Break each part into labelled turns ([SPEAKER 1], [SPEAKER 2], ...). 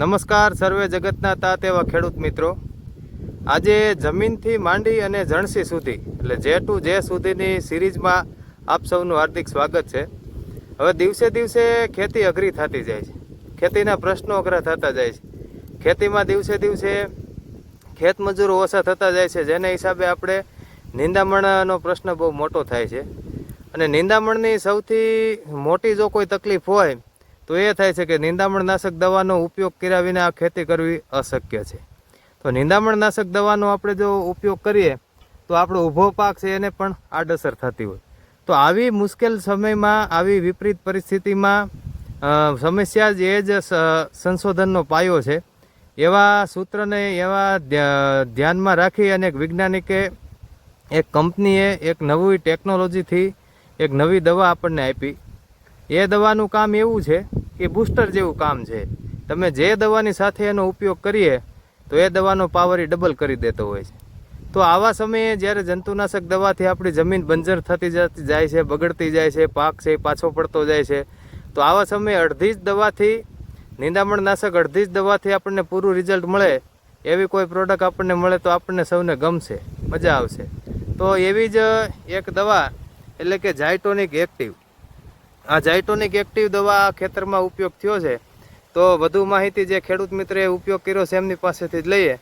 [SPEAKER 1] નમસ્કાર, સર્વે જગતના તાત એવા ખેડૂત મિત્રો. આજે જમીનથી માંડી અને જણસી સુધી, એટલે જે ટુ જે સુધીની સિરીઝમાં આપ સૌનું હાર્દિક સ્વાગત છે. હવે દિવસે દિવસે ખેતી અઘરી થતી જાય છે. ખેતીના પ્રશ્નો અઘરા થતા જાય છે. ખેતીમાં દિવસે દિવસે ખેતમજૂરો ઓછા થતા જાય છે, જેના હિસાબે આપણે નિંદામણનો પ્રશ્ન બહુ મોટો થાય છે. અને નિંદામણની સૌથી મોટી જો કોઈ તકલીફ હોય તો એ થાય છે કે નિંદામણનાશક દવાનો ઉપયોગ કર્યા વિના આ ખેતી કરવી અશક્ય છે. તો નિંદામણનાશક દવાનો આપણે જો ઉપયોગ કરીએ, તો આપણો ઊભો પાક છે એને પણ આડઅસર થતી હોય. તો આવી મુશ્કેલ સમયમાં, આવી વિપરીત પરિસ્થિતિમાં સમસ્યા જ એ જ સંશોધનનો પાયો છે. એવા સૂત્રને એવા ધ્યાનમાં રાખી અને એક વૈજ્ઞાનિકે, એક કંપનીએ એક નવી ટેકનોલોજીથી એક નવી દવા આપણને આપી. એ દવાનું કામ એવું છે કે બૂસ્ટર જેવું કામ છે. તમે જે દવાની સાથે એનો ઉપયોગ કરીએ, તો એ દવાનો પાવર એ ડબલ કરી દેતો હોય છે. તો આવા સમયે જ્યારે જંતુનાશક દવાથી આપણી જમીન બંજર થતી જતી જાય છે, બગડતી જાય છે, પાક છે પાછો પડતો જાય છે, તો આવા સમયે અડધી જ દવાથી નિંદામણનાશક અડધી જ દવાથી આપણને પૂરું રિઝલ્ટ મળે, એવી કોઈ પ્રોડક્ટ આપણને મળે તો આપણને સૌને ગમશે, મજા આવશે. તો એવી જ એક દવા, એટલે કે જાયટોનિક એક્ટિવ આ જાયટોનિક એક્ટિવ દવા ખેતરમાં ઉપયોગ થયો છે. તો વધુ માહિતી જે ખેડૂત મિત્રે ઉપયોગ કર્યો છે એમની પાસેથી જ લઈએ.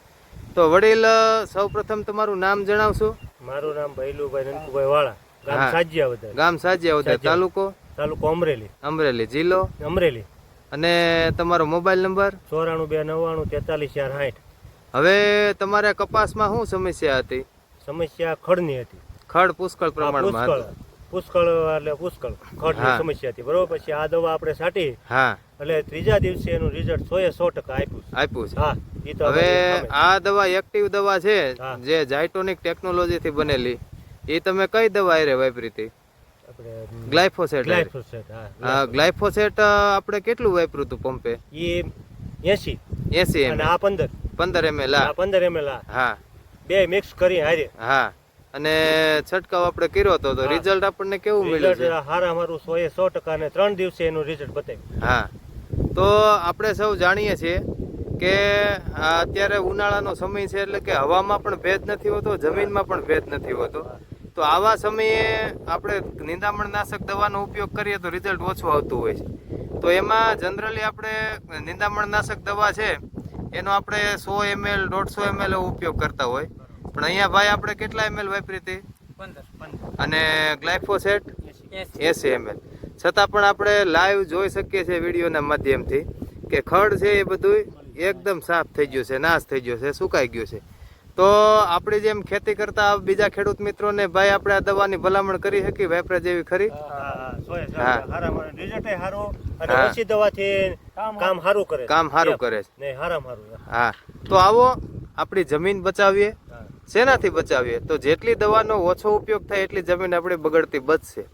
[SPEAKER 1] તો વડીલ સૌ પ્રથમ તમારું નામ જણાવશો?
[SPEAKER 2] મારું નામ ભૈલુભાઈ નનકુભાઈ વાળા. ગામ
[SPEAKER 1] હા.
[SPEAKER 2] સાજિયા બધા
[SPEAKER 1] ગામ સાજિયા ઉદય તાલુકો?
[SPEAKER 2] તાલુકો અમરેલી.
[SPEAKER 1] અમરેલી જિલ્લો?
[SPEAKER 2] અમરેલી.
[SPEAKER 1] અને તમારો મોબાઈલ નંબર?
[SPEAKER 2] ચોરાણું બે નવ્વાણું તેતાલીસ ચાર સાઠ.
[SPEAKER 1] હવે તમારે કપાસમાં શું સમસ્યા હતી?
[SPEAKER 2] સમસ્યા ખડની હતી.
[SPEAKER 1] ખડ પુષ્કળ પ્રમાણમાં
[SPEAKER 2] પુષ્કળ એટલે પુષ્કળ
[SPEAKER 1] હા.
[SPEAKER 2] સમસ્યા હતી. બરોબર? પછી આ દવા આપણે છાંટી.
[SPEAKER 1] હા.
[SPEAKER 2] એટલે ત્રીજા દિવસે એનું રિઝલ્ટ સો એ સો ટકા આપ્યું
[SPEAKER 1] આપ્યું છે.
[SPEAKER 2] હા એ તો
[SPEAKER 1] હવે આ દવા એક્ટિવ દવા છે જે જાયટોનિક ટેકનોલોજી થી બનેલી. એ તમે કઈ દવા હારે વાપરી હતી? ગ્લાયફોસેટ
[SPEAKER 2] ગ્લાયફોસેટ, હા
[SPEAKER 1] હા ગ્લાયફોસેટ આપણે કેટલું વાપર્યું હતું પંપે?
[SPEAKER 2] એ એસી.
[SPEAKER 1] એસી
[SPEAKER 2] અને આ પંદર.
[SPEAKER 1] પંદર એમએલ
[SPEAKER 2] આ પંદર એમએલ
[SPEAKER 1] હા.
[SPEAKER 2] બે મિક્સ કરી હારે.
[SPEAKER 1] હા. અને છંટકાવ આપણે કર્યો હતો તો રિઝલ્ટ આપણને કેવું મળ્યું છે?
[SPEAKER 2] હારા મારું સો એ સો ટકા ને ત્રણ દિવસે એનું રિઝલ્ટ બતાવ્યું.
[SPEAKER 1] હા. તો આપણે સૌ જાણીએ છીએ કે અત્યારે ઉનાળાનો સમય છે એટલે કે હવામાં પણ ભેજ નથી હોતો જમીનમાં પણ ભેજ નથી હોતો. તો આવા સમયે આપણે નિંદામણનાશક દવાનો ઉપયોગ કરીએ તો રિઝલ્ટ ઓછું આવતું હોય છે. તો એમાં જનરલી આપણે નિંદામણનાશક દવા છે એનો આપણે સો એમએલ દોઢસો એમએલ ઉપયોગ કરતા હોય. પણ અહીંયા ભાઈ આપણે કેટલા એમએલ વાપરી હતી? અને ગ્લાયફોસેટ એસી. એમએલ છતાં પણ આપણે લાઈવ જોઈ શકીએ છીએ વિડીયોના માધ્યમથી કે ખડ છે એ બધું એકદમ સાફ થઈ ગયું છે નાશ થઈ ગયો છે સુકાઈ ગયું છે. તો આપણી જેમ ખેતી કરતા બીજા ખેડૂત મિત્રોને ભાઈ આપણે આ દવાની ભલામણ કરી શકીએ વેપરા જેવી ખરી?
[SPEAKER 2] કામ
[SPEAKER 1] સારું કરે. છે.
[SPEAKER 2] નહીં હારામાં હારું
[SPEAKER 1] હા. તો આવો આપણી જમીન બચાવીએ. શેનાથી બચાવીએ? તો જેટલી દવાનો ઓછો ઉપયોગ થાય એટલી જમીન આપણી બગડતી બચશે.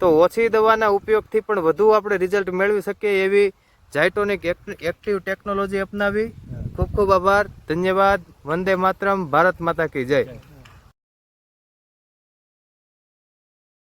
[SPEAKER 1] તો ઓછી દવાના ઉપયોગથી પણ વધુ આપણે રિઝલ્ટ મેળવી શકીએ એવી જાયટોનિક એક્ટિવ ટેકનોલોજી અપનાવી. ખૂબ ખૂબ આભાર. ધન્યવાદ. વંદે માતરમ. ભારત માતા કી જય.